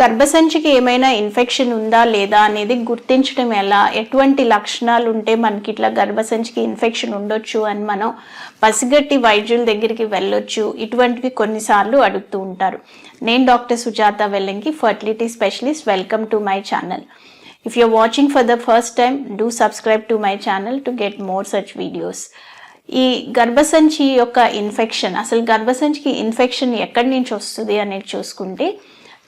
గర్భసంచికి ఏమైనా ఇన్ఫెక్షన్ ఉందా లేదా అనేది గుర్తించడం ఎలా? ఎటువంటి లక్షణాలు ఉంటే మనకి ఇట్లా గర్భసంచికి ఇన్ఫెక్షన్ ఉండొచ్చు అని మనం పసిగట్టి వైద్యుల దగ్గరికి వెళ్ళొచ్చు. ఇటువంటివి కొన్నిసార్లు అడుగుతూ ఉంటారు. నేను doctor Sujatha Vellanki fertility specialist. Welcome to my channel. If your watching for the first time do subscribe to my channel to get more such videos ఈ గర్భసంచి యొక్క ఇన్ఫెక్షన్ అసలు గర్భసంచికి ఇన్ఫెక్షన్ ఎక్కడి నుంచి వస్తుంది అనేది చూసుకుంటే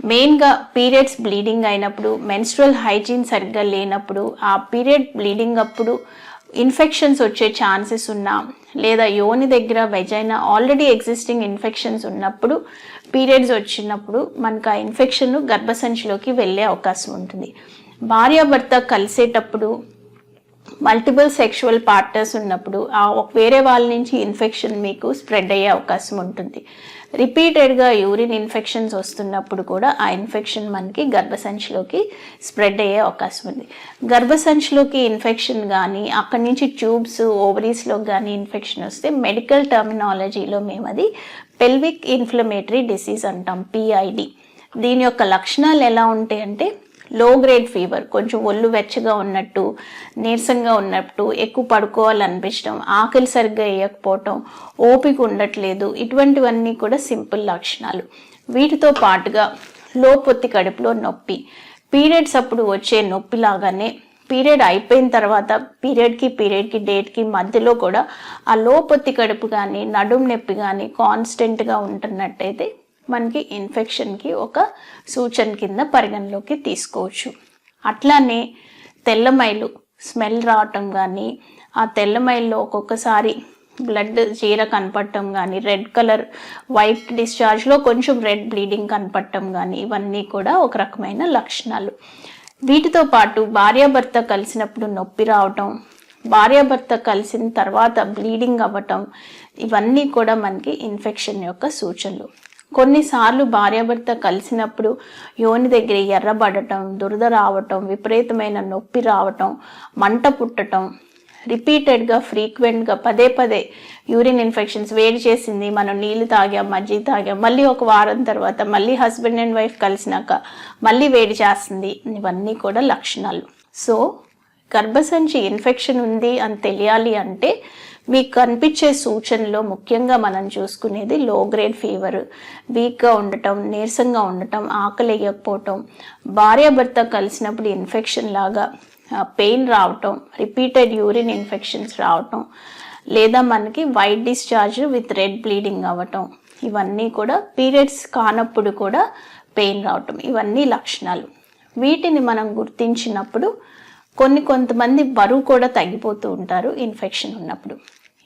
మెయిన్గా పీరియడ్స్ బ్లీడింగ్ అయినప్పుడు మెన్స్ట్రల్ హైజీన్ సరిగ్గా లేనప్పుడు ఆ పీరియడ్ బ్లీడింగ్ అప్పుడు ఇన్ఫెక్షన్స్ వచ్చే ఛాన్సెస్ ఉన్నా లేదా యోని దగ్గర వెజైనా ఆల్రెడీ ఎగ్జిస్టింగ్ ఇన్ఫెక్షన్స్ ఉన్నప్పుడు పీరియడ్స్ వచ్చినప్పుడు మనకు ఆ ఇన్ఫెక్షన్ గర్భసంచిలోకి వెళ్ళే అవకాశం ఉంటుంది. భార్యాభర్త కలిసేటప్పుడు మల్టిపుల్ సెక్షువల్ పార్ట్నర్స్ ఉన్నప్పుడు ఆ వేరే వాళ్ళ నుంచి ఇన్ఫెక్షన్ మీకు స్ప్రెడ్ అయ్యే అవకాశం ఉంటుంది. రిపీటెడ్గా యూరిన్ ఇన్ఫెక్షన్స్ వస్తున్నప్పుడు కూడా ఆ ఇన్ఫెక్షన్ మనకి గర్భసంచిలోకి స్ప్రెడ్ అయ్యే అవకాశం ఉంది. గర్భసంచిలోకి ఇన్ఫెక్షన్ కానీ అక్కడి నుంచి ట్యూబ్స్ ఓవరీస్లో కానీ ఇన్ఫెక్షన్ వస్తే మెడికల్ టర్మినాలజీలో మేము అది పెల్విక్ ఇన్ఫ్లమేటరీ డిసీజ్ అంటాం పిఐడి దీని యొక్క లక్షణాలు ఎలా ఉంటాయంటే లో గ్రేడ్ ఫీవర్ కొంచెం ఒళ్ళు వెచ్చగా ఉన్నట్టు నీరసంగా ఉన్నట్టు ఎక్కువ పడుకోవాలనిపించడం ఆకలి సరిగ్గా వేయకపోవటం ఓపిక ఉండట్లేదు ఇటువంటివన్నీ కూడా సింపుల్ లక్షణాలు. వీటితో పాటుగా లో పొత్తి కడుపులో నొప్పి. పీరియడ్స్ అప్పుడు వచ్చే నొప్పి లాగానే పీరియడ్ అయిపోయిన తర్వాత పీరియడ్కి పీరియడ్కి డేట్కి మధ్యలో కూడా ఆ లోపొత్తి కడుపు కానీ నడుము నొప్పి కానీ కాన్స్టెంట్గా ఉంటున్నట్టయితే మనకి ఇన్ఫెక్షన్కి ఒక సూచన కింద పరిగణలోకి తీసుకోవచ్చు. అట్లానే తెల్లమైలు స్మెల్ రావటం కానీ ఆ తెల్లమైల్లో ఒక్కొక్కసారి బ్లడ్ చీర కనపడటం కానీ రెడ్ కలర్ వైట్ డిశ్చార్జ్లో కొంచెం రెడ్ బ్లీడింగ్ కనపడటం కానీ ఇవన్నీ కూడా ఒక రకమైన లక్షణాలు. వీటితో పాటు భార్యాభర్త కలిసినప్పుడు నొప్పి రావటం భార్యాభర్త కలిసిన తర్వాత బ్లీడింగ్ అవ్వటం ఇవన్నీ కూడా మనకి ఇన్ఫెక్షన్ యొక్క సూచనలు. కొన్నిసార్లు భార్యాభర్త కలిసినప్పుడు యోని దగ్గర ఎర్రబడటం దురద రావటం విపరీతమైన నొప్పి రావటం మంట పుట్టటం రిపీటెడ్గా ఫ్రీక్వెంట్గా పదే పదే యూరిన్ ఇన్ఫెక్షన్స్ వేడి చేసింది మనం నీళ్ళు తాగాం మజ్జిగ తాగాం మళ్ళీ ఒక వారం తర్వాత మళ్ళీ హస్బెండ్ అండ్ వైఫ్ కలిసినాక మళ్ళీ వేడి చేస్తుంది. ఇవన్నీ కూడా లక్షణాలు. సో గర్భసంచి ఇన్ఫెక్షన్ ఉంది అని తెలియాలి అంటే మీకు కనిపించే సూచనలో ముఖ్యంగా మనం చూసుకునేది లో గ్రేడ్ ఫీవర్ వీక్గా ఉండటం నీరసంగా ఉండటం ఆకలి వేయకపోవటం భార్యాభర్త కలిసినప్పుడు ఇన్ఫెక్షన్ లాగా పెయిన్ రావటం రిపీటెడ్ యూరిన్ ఇన్ఫెక్షన్స్ రావటం లేదా మనకి white discharge with red bleeding అవ్వటం ఇవన్నీ కూడా పీరియడ్స్ కానప్పుడు కూడా పెయిన్ రావటం ఇవన్నీ లక్షణాలు. వీటిని మనం గుర్తించినప్పుడు కొన్ని కొంతమంది బరువు కూడా తగ్గిపోతూ ఉంటారు ఇన్ఫెక్షన్ ఉన్నప్పుడు.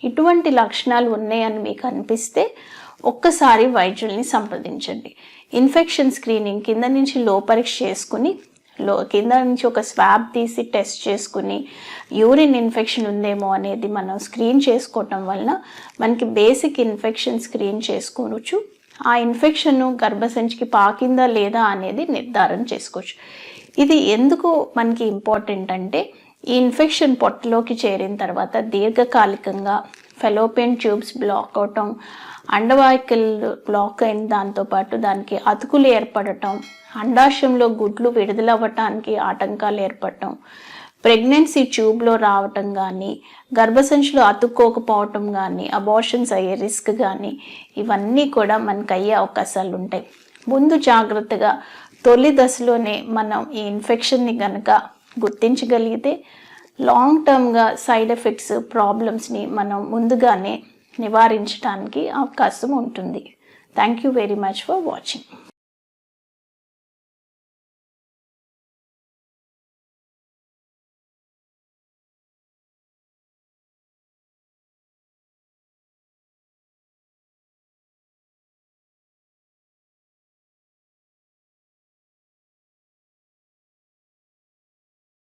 ఇటువంటి లక్షణాలు ఉన్నాయని మీకు అనిపిస్తే ఒక్కసారి వైద్యుల్ని సంప్రదించండి. ఇన్ఫెక్షన్ స్క్రీనింగ్ కింద నుంచి లో పరీక్ష చేసుకుని లో కింద నుంచి ఒక స్వాబ్ తీసి టెస్ట్ చేసుకుని యూరిన్ ఇన్ఫెక్షన్ ఉందేమో అనేది మనం స్క్రీన్ చేసుకోవటం వలన మనకి బేసిక్ ఇన్ఫెక్షన్ స్క్రీన్ చేసుకోవచ్చు. ఆ ఇన్ఫెక్షన్ గర్భసంచికి పాకిందా లేదా అనేది నిర్ధారణ చేసుకోవచ్చు. ఇది ఎందుకు మనకి ఇంపార్టెంట్ అంటే ఈ ఇన్ఫెక్షన్ పొట్టలోకి చేరిన తర్వాత దీర్ఘకాలికంగా ఫెలోపియన్ ట్యూబ్స్ బ్లాక్ అవటం అండవాయికల్ బ్లాక్ అయిన దాంతోపాటు దానికి అతుకులు ఏర్పడటం అండాశయంలో గుడ్లు విడుదలవ్వటానికి ఆటంకాలు ఏర్పడటం ప్రెగ్నెన్సీ ట్యూబ్లో రావటం కానీ గర్భసంచులు అతుక్కోకపోవటం కానీ అబార్షన్స్ అయ్యే రిస్క్ కానీ ఇవన్నీ కూడా మనకు అయ్యే అవకాశాలు ఉంటాయి ముందు జాగ్రత్తగా తొలి దశలోనే మనం ఈ ఇన్ఫెక్షన్ని కనుక గుర్తించగలిగితే లాంగ్ టర్మ్గా సైడ్ ఎఫెక్ట్స్ ప్రాబ్లమ్స్ని మనం ముందుగానే నివారించడానికి అవకాశం ఉంటుంది. Thank you very much for watching